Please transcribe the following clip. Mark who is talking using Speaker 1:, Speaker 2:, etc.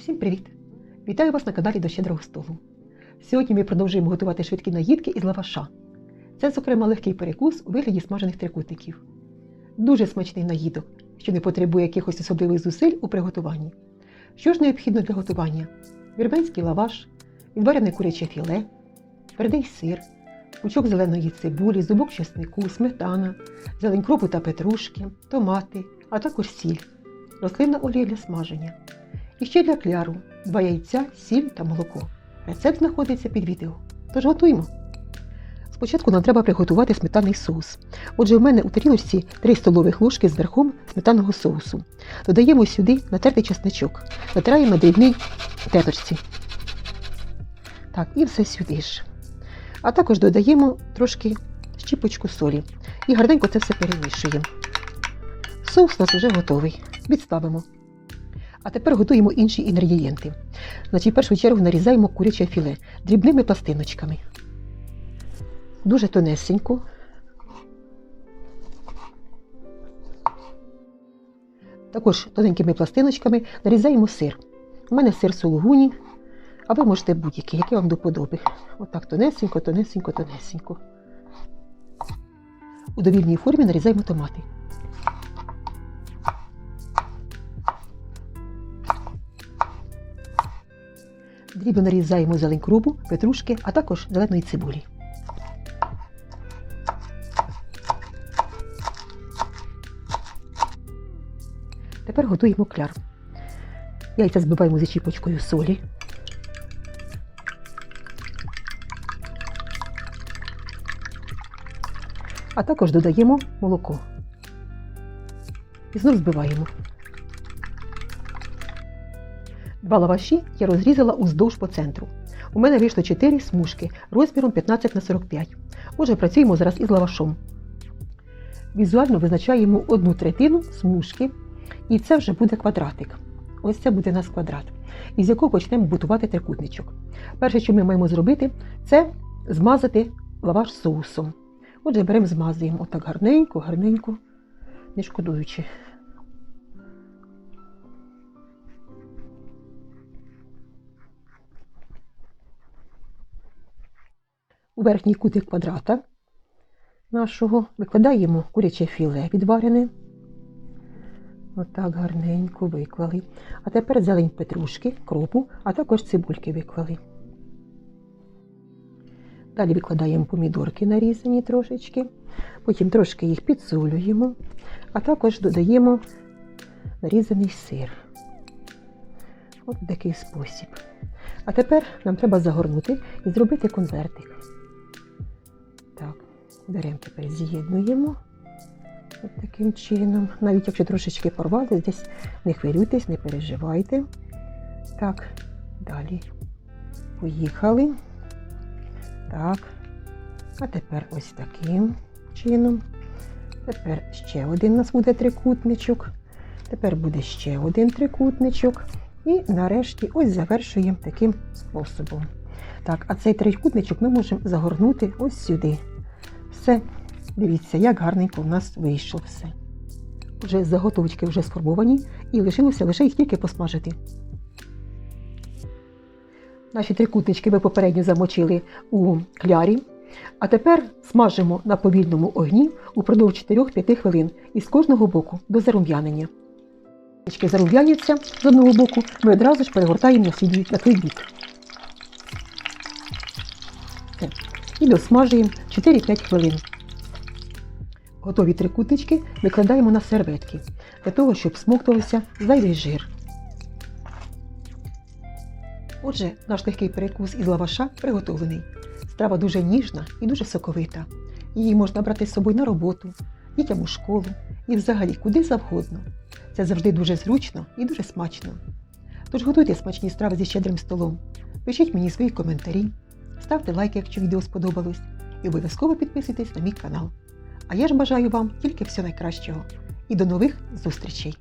Speaker 1: Всім привіт! Вітаю вас на каналі до щедрого столу. Сьогодні ми продовжуємо готувати швидкі наїдки із лаваша. Це, зокрема, легкий перекус у вигляді смажених трикутників. Дуже смачний наїдок, що не потребує якихось особливих зусиль у приготуванні. Що ж необхідно для готування? Вірменський лаваш, відварене куряче філе, твердий сир, пучок зеленої цибулі, зубок чеснику, сметана, зелень кропу та петрушки, томати, а також сіль, рослинна олія для смаження. І ще для кляру два яйця, сіль та молоко. Рецепт знаходиться під відео. Тож готуємо. Спочатку нам треба приготувати сметанний соус. Отже, в мене у тарілочці 3 столових ложки з верхом сметанного соусу. Додаємо сюди натертий чесничок. Натираємо на дрібній теточці. Так, і все сюди ж. А також додаємо трошки щіпочку солі. І гарненько це все перемішуємо. Соус у нас вже готовий. Відставимо. А тепер готуємо інші інгредієнти. Значить, в першу чергу нарізаємо куряче філе дрібними пластиночками. Дуже тонесенько. Також тоненькими пластиночками нарізаємо сир. У мене сир сулугуні, а ви можете будь-який, який вам до подоби. Отак тонесенько, тонесенько, тонесенько. У довільній формі нарізаємо томати. Дрібно нарізаємо зелень крупу, петрушки, а також зеленої цибулі. Тепер готуємо кляр. Яйця збиваємо зі щіпочкою солі. А також додаємо молоко. І знов збиваємо. Два лаваші я розрізала уздовж по центру. У мене вийшло 4 смужки розміром 15 на 45. Отже, працюємо зараз із лавашом. Візуально визначаємо одну третину смужки, і це вже буде квадратик. Ось це буде у нас квадрат, із якого почнемо будувати трикутничок. Перше, що ми маємо зробити, це змазати лаваш соусом. Отже, беремо, змазуємо отак гарненько, гарненько, не шкодуючи. У верхній кутик квадрата нашого викладаємо куряче філе відварене. Отак гарненько виклали. А тепер зелень петрушки, кропу, а також цибульки виклали. Далі викладаємо помідорки нарізані трошечки, потім трошки їх підсолюємо, а також додаємо нарізаний сир. От такий спосіб. А тепер нам треба загорнути і зробити конвертик. Беремо тепер, з'єднуємо от таким чином. Навіть якщо трошечки порвали, десь не хвилюйтесь, не переживайте. Так, далі. Поїхали. Так. А тепер ось таким чином. Тепер ще один у нас буде трикутничок. Тепер буде ще один трикутничок. І нарешті ось завершуємо таким способом. Так, а цей трикутничок ми можемо загорнути ось сюди. Все, дивіться, як гарненько в нас вийшло все. Вже заготовочки вже сформовані і лишилося лише їх тільки посмажити. Наші трикутнички ми попередньо замочили у клярі. А тепер смажимо на повільному огні упродовж 4-5 хвилин із кожного боку до зарум'янення. Трішки зарум'яняться з одного боку, ми одразу ж перегортаємо на, свій, бік. І досмажуємо 4-5 хвилин. Готові трикутнички викладаємо на серветки для того, щоб смоктувався зайвий жир. Отже, наш легкий перекус із лаваша приготовлений. Страва дуже ніжна і дуже соковита. Її можна брати з собою на роботу, дітям у школу і взагалі куди завгодно. Це завжди дуже зручно і дуже смачно. Тож готуйте смачні страви зі щедрим столом. Пишіть мені свої коментарі, ставте лайк, якщо відео сподобалось, і обов'язково підписуйтесь на мій канал. А я ж бажаю вам тільки всього найкращого. І до нових зустрічей!